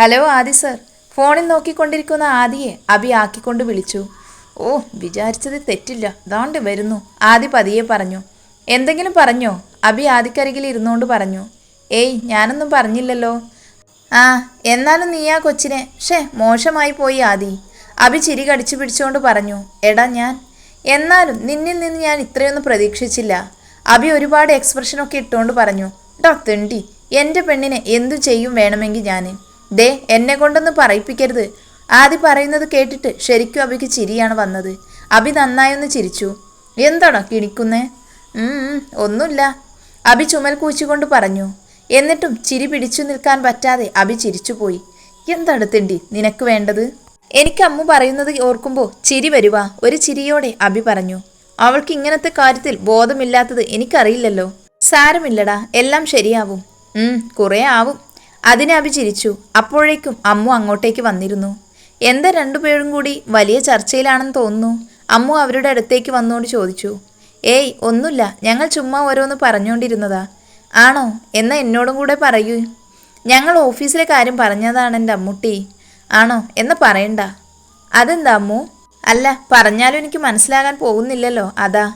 Hello ആദി sir. ഫോണിൽ നോക്കിക്കൊണ്ടിരിക്കുന്ന ആദിയെ അബി ആക്കിക്കൊണ്ട് വിളിച്ചു. ഓ വിചാരിച്ചത് തെറ്റില്ല. ദാണ്ട് വരുന്നു. ആദി പതിയെ പറഞ്ഞു. എന്തെങ്കിലും പറഞ്ഞോ? അബി ആദിക്കരികിൽ ഇരുന്നുകൊണ്ട് പറഞ്ഞു. ഏയ് ഞാനൊന്നും പറഞ്ഞില്ലല്ലോ. ആ എന്നാലും നീ ആ കൊച്ചിനെ ഷേ മോശമായി പോയി ആദി. അബി ചിരി കടിച്ചു പിടിച്ചുകൊണ്ട് പറഞ്ഞു. എടാ ഞാൻ. എന്നാലും നിന്നിൽ നിന്ന് ഞാൻ ഇത്രയൊന്നും പ്രതീക്ഷിച്ചില്ല. അബി ഒരുപാട് എക്സ്പ്രഷനൊക്കെ ഇട്ടുകൊണ്ട് പറഞ്ഞു. ഡോ തെണ്ടി. എന്റെ പെണ്ണിനെ എന്തു ചെയ്യും വേണമെങ്കിൽ ഞാൻ ദേ എന്നെ കൊണ്ടൊന്ന് പറയിപ്പിക്കരുത്. ആദി പറയുന്നത് കേട്ടിട്ട് ശരിക്കും അബിക്ക് ചിരിയാണ് വന്നത്. അബി നന്നായൊന്ന് ചിരിച്ചു. എന്താണോ കിണിക്കുന്നേ? ഒന്നുമില്ല. അബി ചുമൽ കൂച്ചുകൊണ്ട് പറഞ്ഞു. എന്നിട്ടും ചിരി പിടിച്ചു നിൽക്കാൻ പറ്റാതെ അബി ചിരിച്ചുപോയി. എന്താണ് തിണ്ടി നിനക്ക് വേണ്ടത്? എനിക്ക് അമ്മ പറയുന്നത് ഓർക്കുമ്പോൾ ചിരി വരുവാ ഒരു ചിരിയോടെ അബി പറഞ്ഞു. അവൾക്ക് ഇങ്ങനത്തെ കാര്യത്തിൽ ബോധമില്ലാത്തത് എനിക്കറിയില്ലല്ലോ. സാരമില്ലടാ എല്ലാം ശരിയാവും. കുറേ ആവും. അതിനെ അഭി ചിരിച്ചു. അപ്പോഴേക്കും അമ്മു അങ്ങോട്ടേക്ക് വന്നിരുന്നു. എന്താ രണ്ടുപേരും കൂടി വലിയ ചർച്ചയിലാണെന്ന് തോന്നുന്നു? അമ്മു അവരുടെ അടുത്തേക്ക് വന്നുകൊണ്ട് ചോദിച്ചു. ഏയ് ഒന്നുമില്ല. ഞങ്ങൾ ചുമ്മാ ഓരോന്ന് പറഞ്ഞുകൊണ്ടിരുന്നതാ. ആണോ? എന്നാ എന്നോടും കൂടെ പറയൂ. ഞങ്ങൾ ഓഫീസിലെ കാര്യം പറഞ്ഞതാണ് എന്റെ അമ്മുട്ടി. ആണോ? എന്ന് പറയണ്ട. അതെന്താ അമ്മു? അല്ല പറഞ്ഞാലും എനിക്ക് മനസ്സിലാകാൻ പോകുന്നില്ലല്ലോ. അതാ.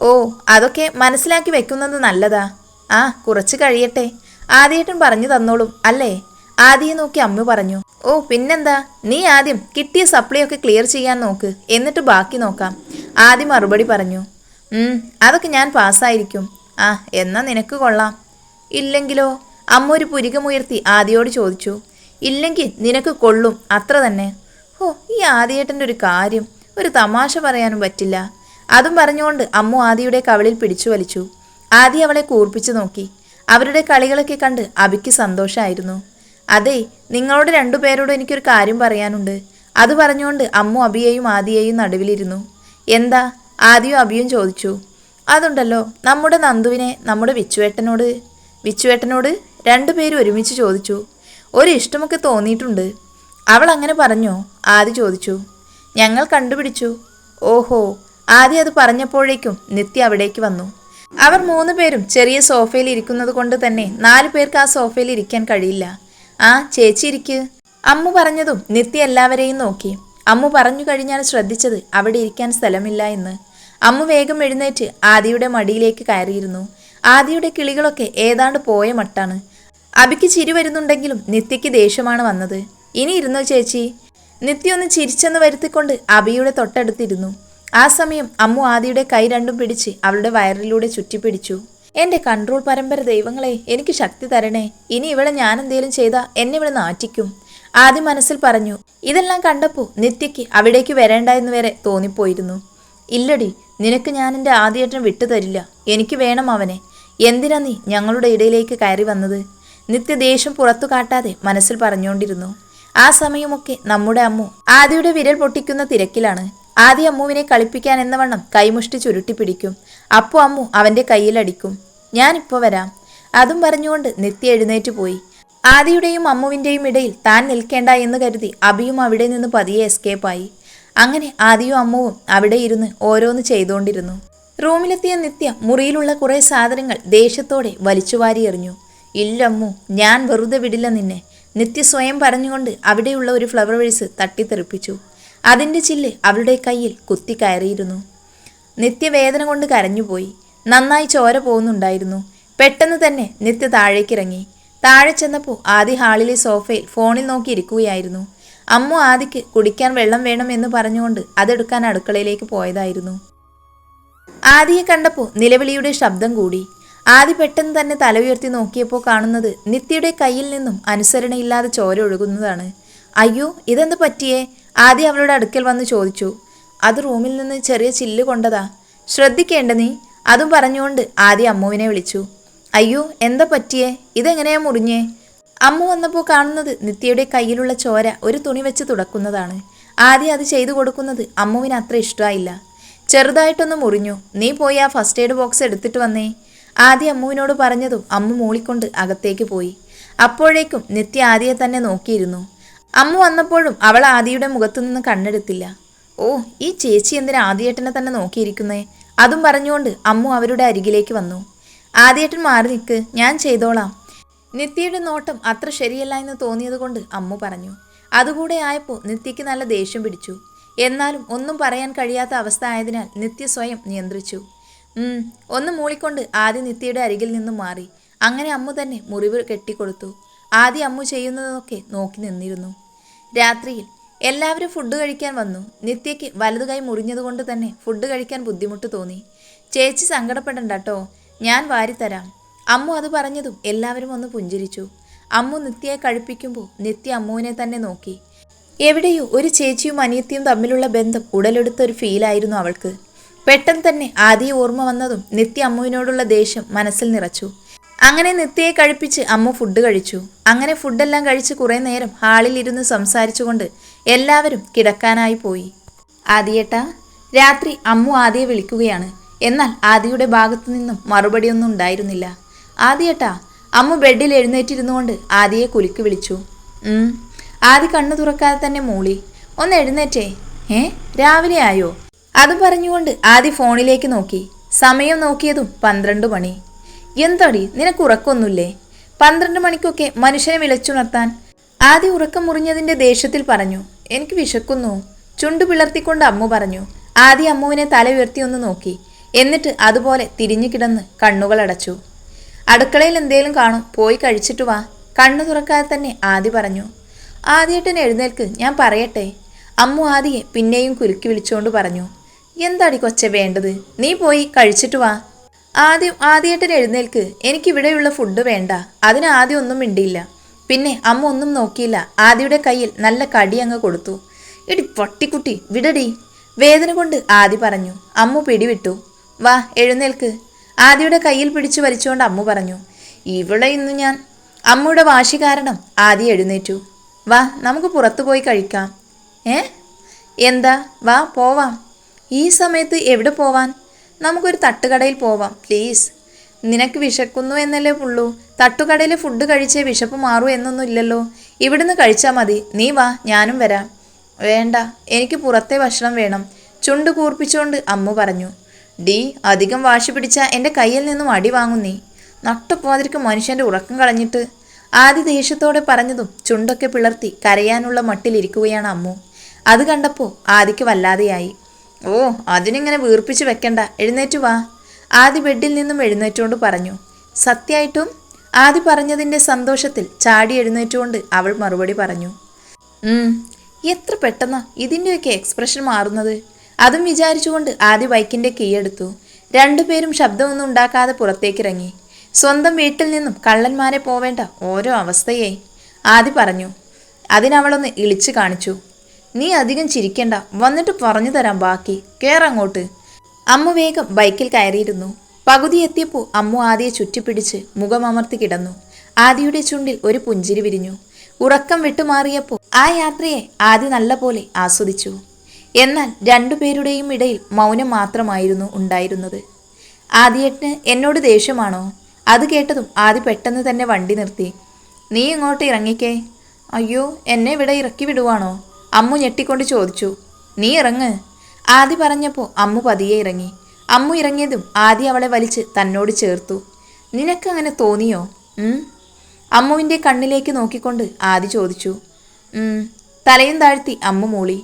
ഓ അതൊക്കെ മനസ്സിലാക്കി വെക്കുന്നത് നല്ലതാ. ആ കുറച്ച് കഴിയട്ടെ. ആദ്യേട്ടൻ പറഞ്ഞു തന്നോളും അല്ലേ? ആദ്യം നോക്കി അമ്മ പറഞ്ഞു ഓ പിന്നെന്താ? നീ ആദ്യം കിട്ടിയ സപ്ലൈ ഒക്കെ ക്ലിയർ ചെയ്യാൻ നോക്ക് എന്നിട്ട് ബാക്കി നോക്കാം. ആദ്യം മറുപടി പറഞ്ഞു അതൊക്കെ ഞാൻ പാസ്സായിരിക്കും. ആ എന്നാ നിനക്ക് കൊള്ളാം. ഇല്ലെങ്കിലോ? അമ്മ ഒരു പുരികമുയർത്തി ആദ്യയോട് ചോദിച്ചു ഇല്ലെങ്കിൽ നിനക്ക് കൊള്ളും അത്ര തന്നെ. ഓ ഈ ആദ്യേട്ടന്റെ ഒരു കാര്യം ഒരു തമാശ പറയാനും പറ്റില്ല. അതും പറഞ്ഞുകൊണ്ട് അമ്മു ആദിയുടെ കവളിൽ പിടിച്ചു വലിച്ചു. ആദി അവളെ കൂർപ്പിച്ചു നോക്കി അവരുടെ കളികളൊക്കെ കണ്ട് അബിക്ക് സന്തോഷമായിരുന്നു അതെ നിങ്ങളോട് രണ്ടുപേരോടും എനിക്കൊരു കാര്യം പറയാനുണ്ട്. അത് പറഞ്ഞുകൊണ്ട് അമ്മു അബിയെയും ആദിയെയും നടുവിലിരുന്നു. എന്താ? ആദിയും അബിയും ചോദിച്ചു. അതുണ്ടല്ലോ നമ്മുടെ നന്ദുവിനെ നമ്മുടെ വിച്ചുവേട്ടനോട്. വിച്ചുവേട്ടനോട് രണ്ടുപേരും ഒരുമിച്ച് ചോദിച്ചു. ഒരു ഇഷ്ടമൊക്കെ തോന്നിയിട്ടുണ്ട്. അവൾ അങ്ങനെ പറഞ്ഞോ? ആദി ചോദിച്ചു. ഞങ്ങൾ കണ്ടുപിടിച്ചു. ഓഹോ ആദ്യം അത് പറഞ്ഞപ്പോഴേക്കും നിത്യ അവിടേക്ക് വന്നു. അവർ മൂന്ന് പേരും ചെറിയ സോഫയിൽ ഇരിക്കുന്നത് കൊണ്ട് തന്നെ നാലു പേർക്ക് ആ സോഫയിൽ ഇരിക്കാൻ കഴിയില്ല. ആ ചേച്ചി ഇരിക്ക്. അമ്മു പറഞ്ഞതും നിത്യ എല്ലാവരെയും നോക്കി. അമ്മു പറഞ്ഞു കഴിഞ്ഞാൽ ശ്രദ്ധിച്ചത് അവിടെ ഇരിക്കാൻ സ്ഥലമില്ല എന്ന്. അമ്മു വേഗം എഴുന്നേറ്റ് ആദിയുടെ മടിയിലേക്ക് കയറിയിരുന്നു. ആദിയുടെ കിളികളൊക്കെ ഏതാണ്ട് പോയ മട്ടാണ്. അബിക്ക് ചിരി വരുന്നുണ്ടെങ്കിലും നിത്യയ്ക്ക് ദേഷ്യമാണ് വന്നത്. ഇനി ഇരുന്നോ ചേച്ചി? നിത്യ ഒന്ന് ചിരിച്ചെന്ന് വരുത്തിക്കൊണ്ട് അബിയുടെ തൊട്ടടുത്തിരുന്നു. ആ സമയം അമ്മു ആദിയുടെ കൈ രണ്ടും പിടിച്ച് അവളുടെ വയറിലൂടെ ചുറ്റിപ്പിടിച്ചു. എന്റെ കൺട്രോൾ പരമ്പര ദൈവങ്ങളെ എനിക്ക് ശക്തി തരണേ. ഇനി ഇവിടെ ഞാൻ എന്തെങ്കിലും ചെയ്താൽ എന്നെ ഇവിടെ നാറ്റിക്കും. ആദ്യം മനസ്സിൽ പറഞ്ഞു ഇതെല്ലാം കണ്ടപ്പോൾ നിത്യയ്ക്ക് അവിടേക്ക് വരേണ്ട എന്ന് വരെ തോന്നിപ്പോയിരുന്നു. ഇല്ലടി നിനക്ക് ഞാൻ എന്റെ ആദ്യേട്ടൻ വിട്ടു തരില്ല. എനിക്ക് വേണം അവനെ. എന്തിനാ നീ ഞങ്ങളുടെ ഇടയിലേക്ക് കയറി വന്നത്? നിത്യ ദേഷ്യം പുറത്തു കാട്ടാതെ മനസ്സിൽ പറഞ്ഞുകൊണ്ടിരുന്നു. ആ സമയമൊക്കെ നമ്മുടെ അമ്മു ആദ്യയുടെ വിരൽ പൊട്ടിക്കുന്ന തിരക്കിലാണ്. ആദ്യ അമ്മുവിനെ കളിപ്പിക്കാൻ എന്ന വണ്ണം കൈമുഷ്ടി ചുരുട്ടി പിടിക്കും. അപ്പു അമ്മു അവന്റെ കയ്യിലടിക്കും ഞാനിപ്പോ വരാം. അതും പറഞ്ഞുകൊണ്ട് നിത്യ എഴുന്നേറ്റ് പോയി. ആദിയുടെയും അമ്മുവിന്റെയും ഇടയിൽ താൻ നിൽക്കേണ്ട എന്ന് കരുതി അബിയും അവിടെ നിന്ന് പതിയെ എസ്കേപ്പായി അങ്ങനെ ആദിയും അമ്മുവും അവിടെ ഇരുന്ന് ഓരോന്ന് ചെയ്തുകൊണ്ടിരുന്നു റൂമിലെത്തിയ നിത്യ മുറിയിലുള്ള കുറേ സാധനങ്ങൾ ദേഷ്യത്തോടെ വലിച്ചുവാരി എറിഞ്ഞു. ഇല്ലമ്മു ഞാൻ വെറുതെ വിടില്ല നിന്നെ. നിത്യ സ്വയം പറഞ്ഞുകൊണ്ട് അവിടെയുള്ള ഒരു ഫ്ലവർ വേഴ്സ് തട്ടിത്തെറിപ്പിച്ചു. അതിന്റെ ചില്ല് അവളുടെ കയ്യിൽ കുത്തി കയറിയിരുന്നു. നിത്യവേദന കൊണ്ട് കരഞ്ഞുപോയി. നന്നായി ചോര പോകുന്നുണ്ടായിരുന്നു. പെട്ടെന്ന് തന്നെ നിത്യ താഴേക്കിറങ്ങി. താഴെ ചെന്നപ്പോൾ ആദി ഹാളിലെ സോഫയിൽ ഫോണിൽ നോക്കി ഇരിക്കുകയായിരുന്നു. അമ്മ ആദിക്ക് കുടിക്കാൻ വെള്ളം വേണം എന്ന് പറഞ്ഞുകൊണ്ട് അതെടുക്കാൻ അടുക്കളയിലേക്ക് പോയതായിരുന്നു. ആദിയെ കണ്ടപ്പോൾ നിലവിളിയുടെ ശബ്ദം കൂടി. ആദി പെട്ടെന്ന് തന്നെ തല ഉയർത്തി നോക്കിയപ്പോൾ കാണുന്നത് നിത്യയുടെ കയ്യിൽ നിന്നും അനുസരണയില്ലാതെ ചോര ഒഴുകുന്നതാണ്. അയ്യോ ഇതെന്ത് പറ്റിയേ? ആദി അവളുടെ അടുക്കൽ വന്ന് ചോദിച്ചു അത് റൂമിൽ നിന്ന് ചെറിയ ചില്ല് കൊണ്ടതാ. ശ്രദ്ധിക്കേണ്ട നീ അതും പറഞ്ഞുകൊണ്ട് ആദി അമ്മുവിനെ വിളിച്ചു. അയ്യോ എന്താ പറ്റിയേ? ഇതെങ്ങനെയാ മുറിഞ്ഞേ? അമ്മു വന്നപ്പോൾ കാണുന്നത് നിത്യയുടെ കയ്യിലുള്ള ചോര ഒരു തുണി വെച്ച് തുടക്കുന്നതാണ്. ആദ്യം അത് ചെയ്തു കൊടുക്കുന്നത് അമ്മുവിന് അത്ര ഇഷ്ടമായില്ല. ചെറുതായിട്ടൊന്ന് മുറിഞ്ഞു. നീ പോയി ആ ഫസ്റ്റ് എയ്ഡ് ബോക്സ് എടുത്തിട്ട് വന്നേ. ആദ്യം അമ്മുവിനോട് പറഞ്ഞതും അമ്മു മൂളിക്കൊണ്ട് അകത്തേക്ക് പോയി. അപ്പോഴേക്കും നിത്യ ആദിയെ തന്നെ നോക്കിയിരുന്നു. അമ്മു വന്നപ്പോഴും അവൾ ആദിയുടെ മുഖത്തു നിന്ന് കണ്ണെടുത്തില്ല. ഓ ഈ ചേച്ചി എന്തിനാ ആദിയേട്ടനെ തന്നെ നോക്കിയിരിക്കുന്നേ? അതും പറഞ്ഞുകൊണ്ട് അമ്മു അവരുടെ അരികിലേക്ക് വന്നു. ആദിയേട്ടൻ മാറി നിൽക്ക് ഞാൻ ചെയ്തോളാം. നിത്യയുടെ നോട്ടം അത്ര ശരിയല്ല എന്ന് തോന്നിയതുകൊണ്ട് അമ്മു പറഞ്ഞു. അതുകൂടെ ആയപ്പോൾ നിത്യയ്ക്ക് നല്ല ദേഷ്യം പിടിച്ചു. എന്നാലും ഒന്നും പറയാൻ കഴിയാത്ത അവസ്ഥ ആയതിനാൽ നിത്യ സ്വയം നിയന്ത്രിച്ചു. ഒന്ന് മൂളിക്കൊണ്ട് ആദ്യ നിത്യയുടെ അരികിൽ നിന്നും മാറി. അങ്ങനെ അമ്മു തന്നെ മുറിവ് കെട്ടിക്കൊടുത്തു. ആദ്യം അമ്മു ചെയ്യുന്നതൊക്കെ നോക്കി നിന്നിരുന്നു. രാത്രിയിൽ എല്ലാവരും ഫുഡ് കഴിക്കാൻ വന്നു. നിത്യയ്ക്ക് വലതു കൈ മുറിഞ്ഞതുകൊണ്ട് തന്നെ ഫുഡ് കഴിക്കാൻ ബുദ്ധിമുട്ട് തോന്നി. ചേച്ചി സങ്കടപ്പെടണ്ട കേട്ടോ ഞാൻ വാരിത്തരാം. അമ്മു അത് പറഞ്ഞതും എല്ലാവരും ഒന്ന് പുഞ്ചിരിച്ചു. അമ്മു നിത്യയെ കഴിപ്പിക്കുമ്പോൾ നിത്യ അമ്മുവിനെ തന്നെ നോക്കി. എവിടെയോ ഒരു ചേച്ചിയും അനിയത്തിയും തമ്മിലുള്ള ബന്ധം ഉടലെടുത്ത ഒരു ഫീലായിരുന്നു അവൾക്ക്. പെട്ടെന്ന് തന്നെ ആദ്യ ഓർമ്മ വന്നതും നിത്യ അമ്മുവിനോടുള്ള ദേഷ്യം മനസ്സിൽ നിറച്ചു. അങ്ങനെ നിത്യയെ കഴിപ്പിച്ച് അമ്മ ഫുഡ് കഴിച്ചു. അങ്ങനെ ഫുഡെല്ലാം കഴിച്ച് കുറേ നേരം ഹാളിൽ ഇരുന്ന് സംസാരിച്ചുകൊണ്ട് എല്ലാവരും കിടക്കാനായി പോയി. ആദിയേട്ടാ രാത്രി അമ്മു ആദിയെ വിളിക്കുകയാണ്. എന്നാൽ ആദിയുടെ ഭാഗത്തു നിന്നും മറുപടിയൊന്നും ഉണ്ടായിരുന്നില്ല. ആദിയേട്ടാ അമ്മ ബെഡിൽ എഴുന്നേറ്റിരുന്നുകൊണ്ട് ആദിയെ കുലുക്കി വിളിച്ചു. ആദി കണ്ണു തുറക്കാതെ തന്നെ മൂളി. ഒന്ന് എഴുന്നേറ്റേ. ഏ രാവിലെ ആയോ? അത് പറഞ്ഞുകൊണ്ട് ആദി ഫോണിലേക്ക് നോക്കി. സമയം നോക്കിയതും പന്ത്രണ്ട് മണി. എന്തടി? നിനക്ക് ഉറക്കൊന്നുമില്ലേ? പന്ത്രണ്ട് മണിക്കൊക്കെ മനുഷ്യനെ വിളിച്ചുണർത്താൻ ആദ്യം ഉറക്കം മുറിഞ്ഞതിന്റെ ദേഷ്യത്തിൽ പറഞ്ഞു. എനിക്ക് വിശക്കുന്നു. ചുണ്ടു പിളർത്തിക്കൊണ്ട് അമ്മു പറഞ്ഞു. ആദ്യം അമ്മുവിനെ തല ഉയർത്തി ഒന്ന് നോക്കി. എന്നിട്ട് അതുപോലെ തിരിഞ്ഞു കിടന്ന് കണ്ണുകൾ അടച്ചു. അടുക്കളയിൽ എന്തേലും കാണും. പോയി കഴിച്ചിട്ട് വാ. കണ്ണു തുറക്കാതെ തന്നെ ആദി പറഞ്ഞു. ആദ്യേട്ടൻ എഴുന്നേൽക്ക്. ഞാൻ പറയട്ടെ. അമ്മു ആദിയെ പിന്നെയും കുലുക്കി വിളിച്ചുകൊണ്ട് പറഞ്ഞു. എന്താടി കൊച്ചെ വേണ്ടത്? നീ പോയി കഴിച്ചിട്ട് വാ. ആദ്യം ആദ്യേട്ടൻ എഴുന്നേൽക്ക്. എനിക്കിവിടെയുള്ള ഫുഡ് വേണ്ട. അതിന് ആദ്യം ഒന്നും മിണ്ടിയില്ല. പിന്നെ അമ്മ ഒന്നും നോക്കിയില്ല. ആദിയുടെ കയ്യിൽ നല്ല കടി അങ്ങ് കൊടുത്തു. ഇടി പൊട്ടിക്കുട്ടി വിടടി. വേദന കൊണ്ട് ആദി പറഞ്ഞു. അമ്മു പിടിവിട്ടു. വാ എഴുന്നേൽക്ക്. ആദിയുടെ കയ്യിൽ പിടിച്ചു വലിച്ചുകൊണ്ട് അമ്മു പറഞ്ഞു. ഇവിടെ ഇന്ന് ഞാൻ അമ്മയുടെ വാശി കാരണം ആദി എഴുന്നേറ്റു. വാ നമുക്ക് പുറത്തു പോയി കഴിക്കാം. ഏ? എന്താ? വാ പോവാം. ഈ സമയത്ത് എവിടെ പോവാൻ? നമുക്കൊരു തട്ടുകടയിൽ പോവാം പ്ലീസ് നിനക്ക് വിശക്കുന്നു എന്നല്ലേ ഉള്ളൂ. തട്ടുകടയിൽ ഫുഡ് കഴിച്ചേ വിശപ്പ് മാറൂ എന്നൊന്നും ഇല്ലല്ലോ. ഇവിടുന്ന് കഴിച്ചാൽ മതി. നീ വാ ഞാനും വരാം. വേണ്ട എനിക്ക് പുറത്തെ ഭക്ഷണം വേണം. ചുണ്ട് കൂർപ്പിച്ചുകൊണ്ട് അമ്മു പറഞ്ഞു. ഡി അധികം വാശി പിടിച്ച എന്റെ കയ്യിൽ നിന്നും അടി വാങ്ങും നീ. നട്ടപ്പോതിരിക്ക് മനുഷ്യന്റെ ഉറക്കം കളഞ്ഞിട്ട്. ആദ്യ ദേഷ്യത്തോടെ പറഞ്ഞതും ചുണ്ടൊക്കെ പിളർത്തി കരയാനുള്ള മട്ടിലിരിക്കുകയാണ് അമ്മു. അത് കണ്ടപ്പോൾ ആദിക്ക് വല്ലാതെയായി. ഓ അതിനിങ്ങനെ വീർപ്പിച്ച് വെക്കണ്ട. എഴുന്നേറ്റു വാ. ആദി ബെഡിൽ നിന്നും എഴുന്നേറ്റുകൊണ്ട് പറഞ്ഞു. സത്യമായിട്ടും ആദി പറഞ്ഞതിന്റെ സന്തോഷത്തിൽ ചാടി എഴുന്നേറ്റുകൊണ്ട് അവൾ മറുപടി പറഞ്ഞു. എത്ര പെട്ടെന്നാ ഇതിന്റെയൊക്കെ എക്സ്പ്രഷൻ മാറുന്നത്. അതും വിചാരിച്ചുകൊണ്ട് ആദ്യ ബൈക്കിന്റെ കീയെടുത്തു രണ്ടുപേരും ശബ്ദമൊന്നും ഉണ്ടാക്കാതെ പുറത്തേക്കിറങ്ങി. സ്വന്തം വീട്ടിൽ നിന്നും കള്ളന്മാരെ പോവേണ്ട ഓരോ അവസ്ഥയെ ആദി പറഞ്ഞു. അതിനവളൊന്ന് ഇളിച്ചു കാണിച്ചു. നീ അധികം ചിരിക്കണ്ട. വന്നിട്ട് പറഞ്ഞു തരാം ബാക്കി. കേറങ്ങോട്ട് അമ്മ വേഗം ബൈക്കിൽ കയറിയിരുന്നു. പകുതി എത്തിയപ്പോൾ അമ്മു ആദിയെ ചുറ്റിപ്പിടിച്ച് മുഖമമർത്തി കിടന്നു. ആദിയുടെ ചുണ്ടിൽ ഒരു പുഞ്ചിരി വിരിഞ്ഞു. ഉറക്കം വിട്ടുമാറിയപ്പോൾ ആ യാത്രയെ ആദി നല്ലപോലെ ആസ്വദിച്ചു. എന്നാൽ രണ്ടുപേരുടെയും ഇടയിൽ മൗനം മാത്രമായിരുന്നു ഉണ്ടായിരുന്നത്. ആദിയേട്ടന് എന്നോട് ദേഷ്യമാണോ? അത് കേട്ടതും ആദി പെട്ടെന്ന് തന്നെ വണ്ടി നിർത്തി. നീ ഇങ്ങോട്ട് ഇറങ്ങിക്കേ. അയ്യോ എന്നെ ഇവിടെ ഇറക്കി വിടുവാണോ? അമ്മു ഞെട്ടിക്കൊണ്ട് ചോദിച്ചു നീ ഇറങ്ങ്. ആദി പറഞ്ഞപ്പോൾ അമ്മു പതിയെ ഇറങ്ങി. അമ്മു ഇറങ്ങിയതും ആദി അവളെ വലിച്ച് തന്നോട് ചേർത്തു. നിനക്കങ്ങനെ തോന്നിയോ? അമ്മുവിന്റെ കണ്ണിലേക്ക് നോക്കിക്കൊണ്ട് ആദി ചോദിച്ചു. തലയും താഴ്ത്തി അമ്മു മൂളി.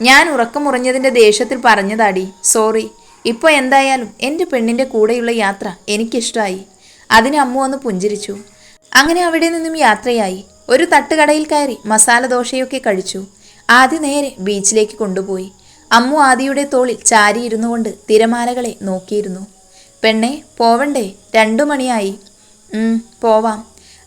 ഞാൻ ഉറക്കമുറഞ്ഞതിന്റെ ദേഷ്യത്തിൽ പറഞ്ഞതാടി സോറി. ഇപ്പോൾ എന്തായാലും എന്റെ പെണ്ണിന്റെ കൂടെയുള്ള യാത്ര എനിക്കിഷ്ടമായി അതിന് അമ്മു ഒന്ന് പുഞ്ചിരിച്ചു. അങ്ങനെ അവിടെ നിന്നും യാത്രയായി. ഒരു തട്ടുകടയിൽ കയറി മസാല ദോശയൊക്കെ കഴിച്ചു. ആദ്യ നേരെ ബീച്ചിലേക്ക് കൊണ്ടുപോയി. അമ്മു ആദിയുടെ തോളിൽ ചാരിയിരുന്നു കൊണ്ട് തിരമാലകളെ നോക്കിയിരുന്നു. പെണ്ണെ പോവണ്ടേ? രണ്ടു മണിയായി. പോവാം.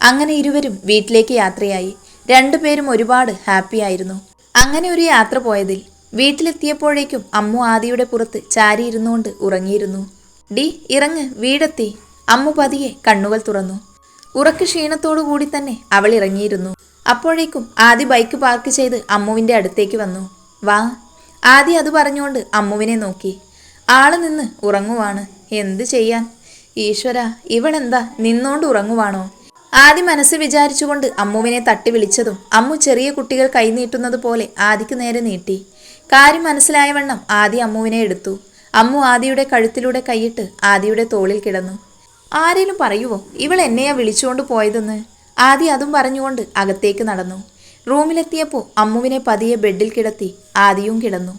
അങ്ങനെ ഇരുവരും വീട്ടിലേക്ക് യാത്രയായി. രണ്ടുപേരും ഒരുപാട് ഹാപ്പിയായിരുന്നു അങ്ങനെ ഒരു യാത്ര പോയതിൽ വീട്ടിലെത്തിയപ്പോഴേക്കും അമ്മു ആദിയുടെ പുറത്ത് ചാരിയിരുന്നുകൊണ്ട് ഉറങ്ങിയിരുന്നു. ഡി ഇറങ്ങ് വീടെത്തി. അമ്മു പതിയെ കണ്ണുകൾ തുറന്നു. ഉറക്ക് ക്ഷീണത്തോടു കൂടി തന്നെ അവൾ ഇറങ്ങിയിരുന്നു. അപ്പോഴേക്കും ആദി ബൈക്ക് പാർക്ക് ചെയ്ത് അമ്മുവിന്റെ അടുത്തേക്ക് വന്നു. വാ. ആദി അത് പറഞ്ഞുകൊണ്ട് അമ്മുവിനെ നോക്കി. ആൾ നിന്ന് ഉറങ്ങുവാണ്. എന്ത് ചെയ്യാൻ? ഈശ്വര ഇവളെന്താ? നിന്നോണ്ട് ഉറങ്ങുവാണോ? ആദി മനസ്സ് വിചാരിച്ചുകൊണ്ട് അമ്മുവിനെ തട്ടി വിളിച്ചതും അമ്മു ചെറിയ കുട്ടികൾ കൈനീട്ടുന്നത് പോലെ ആദിക്ക് നേരെ നീട്ടി. കാര്യം മനസ്സിലായവണ്ണം ആദി അമ്മുവിനെ എടുത്തു. അമ്മു ആദിയുടെ കഴുത്തിലൂടെ കൈയിട്ട് ആദിയുടെ തോളിൽ കിടന്നു. ആരേലും പറയുവോ? ഇവൾ എന്നെയാ വിളിച്ചുകൊണ്ട് പോയതെന്ന്? ആദി അതും പറഞ്ഞുകൊണ്ട് അകത്തേക്ക് നടന്നു. റൂമിലെത്തിയപ്പോൾ അമ്മുവിനെ പതിയെ ബെഡിൽ കിടത്തി ആദിയും കിടന്നു.